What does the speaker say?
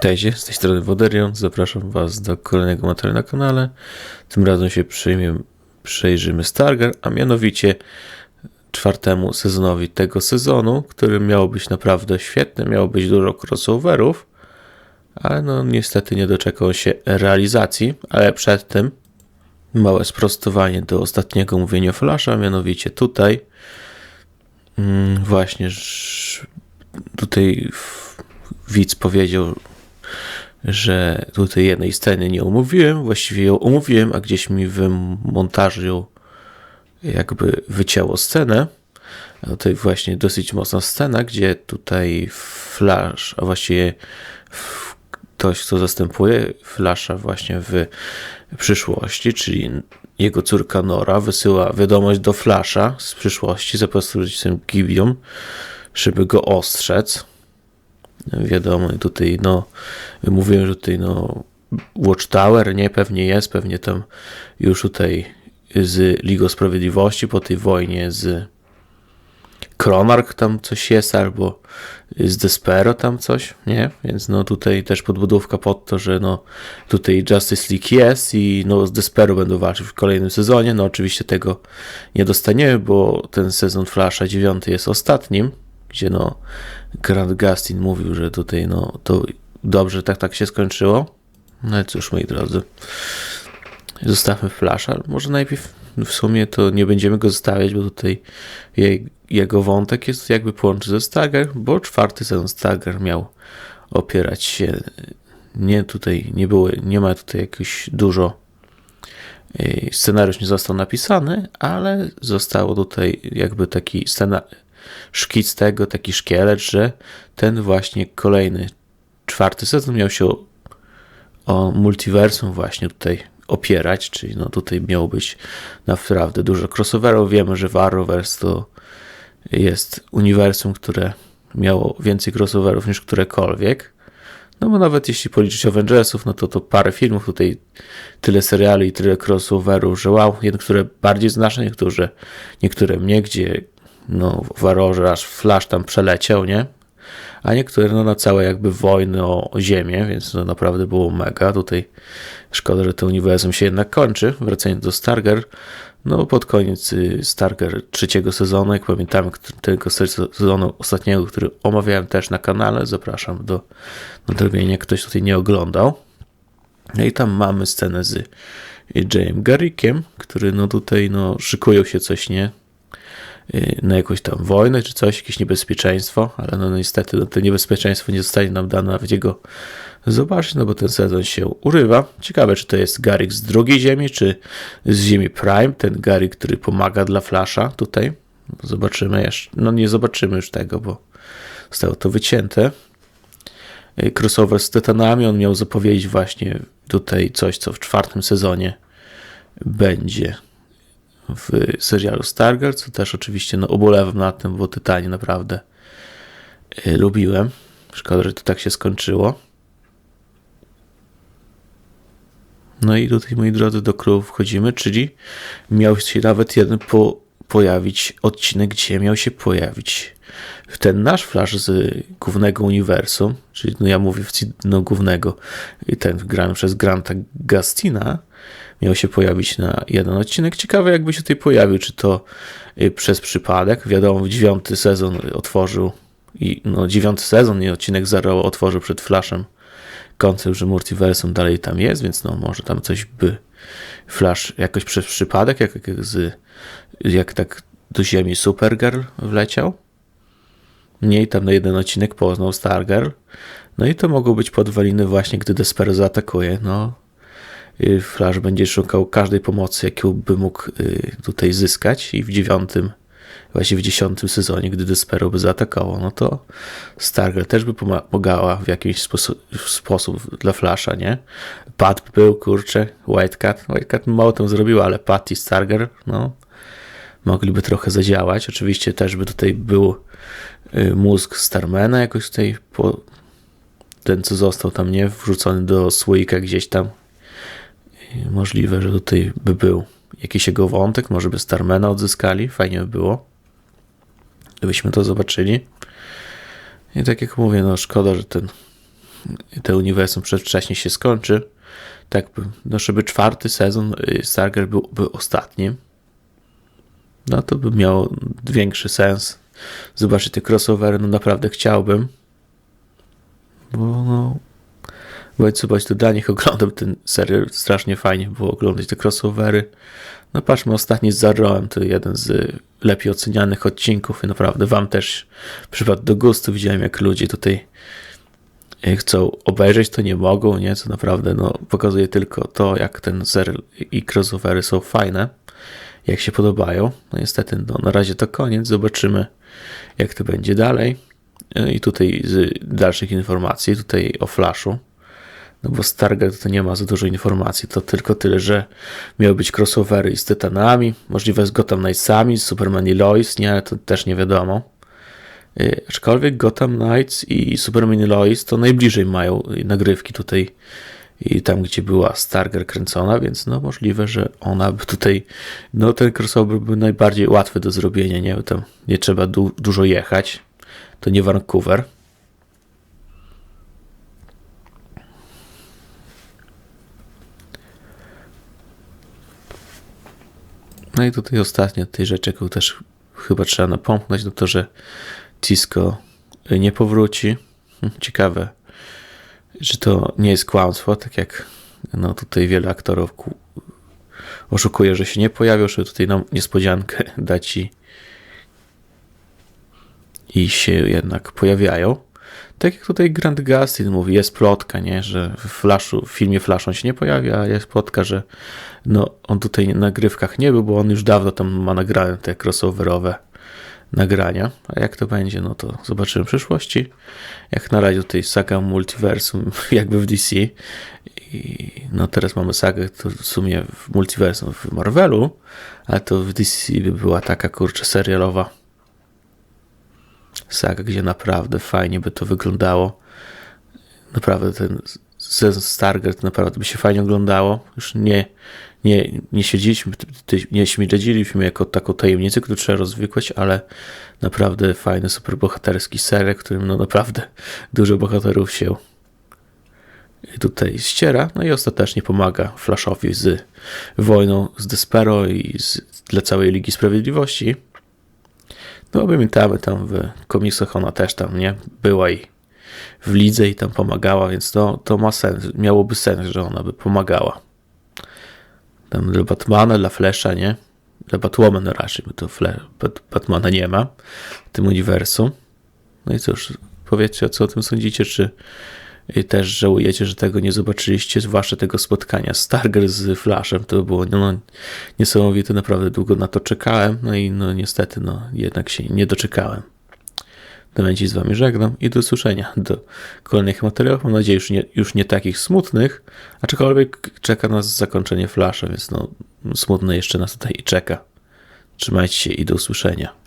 Cześć, z tej strony Woderion. Zapraszam Was do kolejnego materiału na kanale. Tym razem się przyjmie, przejrzymy Stargar, a mianowicie czwartemu sezonowi tego sezonu, który miał być naprawdę świetny, miało być dużo crossoverów, ale no niestety nie doczekał się realizacji, ale przed tym małe sprostowanie do ostatniego mówienia Flasha, mianowicie tutaj mm, właśnie tutaj widz powiedział, że tutaj jednej sceny nie omówiłem, właściwie ją omówiłem, a gdzieś mi w montażu jakby wycięło scenę. A tutaj właśnie dosyć mocna scena, gdzie tutaj Flash, a właściwie ktoś, kto zastępuje Flasha właśnie w przyszłości, czyli jego córka Nora wysyła wiadomość do Flasha z przyszłości za pośrednictwem Gibeon, żeby go ostrzec. Wiadomo, tutaj no, mówiłem, że tutaj no Watchtower, nie, pewnie jest, pewnie tam już tutaj z Ligą Sprawiedliwości po tej wojnie z Kronark tam coś jest, albo z Despero tam coś, nie? Więc no tutaj też podbudówka pod to, że no tutaj Justice League jest i no z Despero będą walczyć w kolejnym sezonie. No oczywiście tego nie dostaniemy, bo ten sezon Flasha 9 jest ostatnim, gdzie no Grant Gustin mówił, że tutaj no to dobrze tak tak się skończyło. No i cóż, moi drodzy, zostawmy Flasha. Może najpierw w sumie to nie będziemy go zostawiać, bo tutaj jego wątek jest jakby połączony ze Stagger, bo czwarty sezon Stagger miał opierać się nie tutaj, nie było, nie ma tutaj jakoś dużo y, scenariusz nie został napisany, ale zostało tutaj jakby taki scena, szkic tego, taki szkielet, że ten właśnie kolejny czwarty sezon miał się o, o multiversum właśnie tutaj opierać, czyli no tutaj miało być naprawdę dużo crossoverów. Wiemy, że w Arrowverse to jest uniwersum, które miało więcej crossoverów niż którekolwiek. No bo nawet jeśli policzyć Avengersów, no to to parę filmów, tutaj tyle seriali i tyle crossoverów, że wow, niektóre bardziej znaczne, niektóre, niektóre gdzie no w Arrorze aż Flash tam przeleciał, nie? A niektóre no na całe jakby wojny o, o ziemię, więc to naprawdę było mega. Tutaj szkoda, że to uniwersum się jednak kończy. Wracając do Starger, no pod koniec y, Starger trzeciego sezonu, jak pamiętamy, któ- tego sezonu ostatniego, który omawiałem też na kanale, zapraszam do nadrobienia, ktoś tutaj nie oglądał. No i tam mamy scenę z Jayem Garrickiem, który no tutaj no szykują się coś, nie? Y, na jakąś tam wojnę czy coś, jakieś niebezpieczeństwo, ale no niestety no, to niebezpieczeństwo nie zostanie nam dane nawet jego zobaczyć, no bo ten sezon się urywa. Ciekawe, czy to jest Garrick z drugiej ziemi, czy z ziemi Prime, ten Garrick, który pomaga dla Flasha tutaj. Zobaczymy jeszcze, no nie zobaczymy już tego, bo zostało to wycięte. Y, Crossover z Tytanami, on miał zapowiedzieć właśnie tutaj coś, co w czwartym sezonie będzie w serialu Stargirl, co też oczywiście no, ubolewam nad tym, bo Tytanie naprawdę y, lubiłem. Szkoda, że to tak się skończyło. No i tutaj, moi drodzy, do królu wchodzimy, czyli miał się nawet jeden po, pojawić odcinek, gdzie miał się pojawić ten nasz Flash z głównego uniwersum, czyli no ja mówię w no, głównego, ten grany przez Granta Gastina, miał się pojawić na jeden odcinek. Ciekawe, jakby się tutaj pojawił, czy to y, przez przypadek. Wiadomo, dziewiąty sezon otworzył i no dziewiąty sezon i odcinek zero otworzył przed Flashem koncept, że multiversum dalej tam jest, więc no może tam coś by Flash jakoś przez przypadek, jak, jak, z, jak tak do ziemi Supergirl wleciał. Mniej tam na jeden odcinek poznał Stargirl. No i to mogą być podwaliny właśnie, gdy Despero zaatakuje. No, y, Flash będzie szukał każdej pomocy, jaką by mógł y, tutaj zyskać i w dziewiątym, właśnie w dziesiątym sezonie, gdy Despero by zaatakował, no to Stargirl też by pomagała w jakiś sposób, sposób dla Flasha, nie? Pat był, kurczę, Whitecat. Whitecat mało tam zrobiła, ale Pat i Stargirl, no, mogliby trochę zadziałać. Oczywiście też by tutaj był y, mózg Starmana jakoś tutaj po, ten co został tam nie wrzucony do słoika gdzieś tam I możliwe, że tutaj by był jakiś jego wątek, może by Starmana odzyskali, fajnie by było gdybyśmy to zobaczyli i tak jak mówię, no szkoda, że ten to uniwersum przedwcześnie się skończy. Tak, no żeby czwarty sezon y, Stargirl byłby ostatnim, no to by miało większy sens. Zobaczyć te crossovery, no naprawdę chciałbym. Bo no, bądź co bądź to dla nich oglądam ten serial, strasznie fajnie było oglądać te crossovery. No patrzmy, ostatni z Zarroem to jeden z lepiej ocenianych odcinków i naprawdę wam też przypadł do gustu. Widziałem jak ludzie tutaj y, chcą obejrzeć, to nie mogą, nie? Co naprawdę no, pokazuje tylko to, jak ten serial i crossovery są fajne, jak się podobają. No niestety, no, na razie to koniec. Zobaczymy, jak to będzie dalej. Y, I tutaj z dalszych informacji, tutaj o Flashu. No bo Stargate to nie ma za dużo informacji, to tylko tyle, że miały być crossovery z Tytanami, możliwe z Gotham Knightsami, z Superman i Lois, nie, ale to też nie wiadomo. Yy, aczkolwiek Gotham Knights i Superman i Lois to najbliżej mają nagrywki tutaj i tam, gdzie była Stargirl kręcona, więc no możliwe, że ona by tutaj, no ten crossover był najbardziej łatwy do zrobienia, nie, tam nie trzeba du- dużo jechać, to nie Vancouver. No i tutaj ostatnia tej rzeczy, jaką też chyba trzeba napomknąć, no to, że Cisco nie powróci. Hm, Ciekawe, że to nie jest kłamstwo, tak jak no tutaj wiele aktorów ku- oszukuje, że się nie pojawią, że tutaj nam niespodziankę da ci i się jednak pojawiają. Tak jak tutaj Grant Gustin mówi, jest plotka, nie, że w, Flashu, w filmie Flash on się nie pojawia, a jest plotka, że no, on tutaj na nagrywkach nie był, bo on już dawno tam ma nagrane te crossoverowe nagrania. A jak to będzie, no to zobaczymy w przyszłości. Jak na razie tutaj saga multiversum jakby w DC. I no teraz mamy sagę to w sumie w multiversum w Marvelu, ale to w DC by była taka kurczę serialowa saga, gdzie naprawdę fajnie by to wyglądało. Naprawdę ten sezon Stargate naprawdę by się fajnie oglądało. Już nie, nie, nie siedzieliśmy, nie jako taką tajemnicę, którą trzeba rozwikłać, ale naprawdę fajny, super bohaterski serial, którym no naprawdę dużo bohaterów się tutaj ściera, no i ostatecznie pomaga Flashowi z wojną z Despero i z, dla całej Ligi Sprawiedliwości. No pamiętamy tam w komiksach ona też tam, nie? Była i w lidze i tam pomagała, więc to, to ma sens, miałoby sens, że ona by pomagała. Tam dla Batmana, dla Flasha, nie? Dla Batwomana raczej, bo to Fle- Bat- Batmana nie ma w tym uniwersum. No i cóż, powiedzcie, co o tym sądzicie, czy też żałujecie, że tego nie zobaczyliście, zwłaszcza tego spotkania Stargirl z Flashem. To było no, niesamowite, naprawdę długo na to czekałem, no i no niestety, no jednak się nie doczekałem. Na momencie z wami żegnam i do usłyszenia do kolejnych materiałów. Mam nadzieję, już nie, już nie takich smutnych, aczkolwiek czeka nas zakończenie Flasha, więc no smutne jeszcze nas tutaj czeka. Trzymajcie się i do usłyszenia.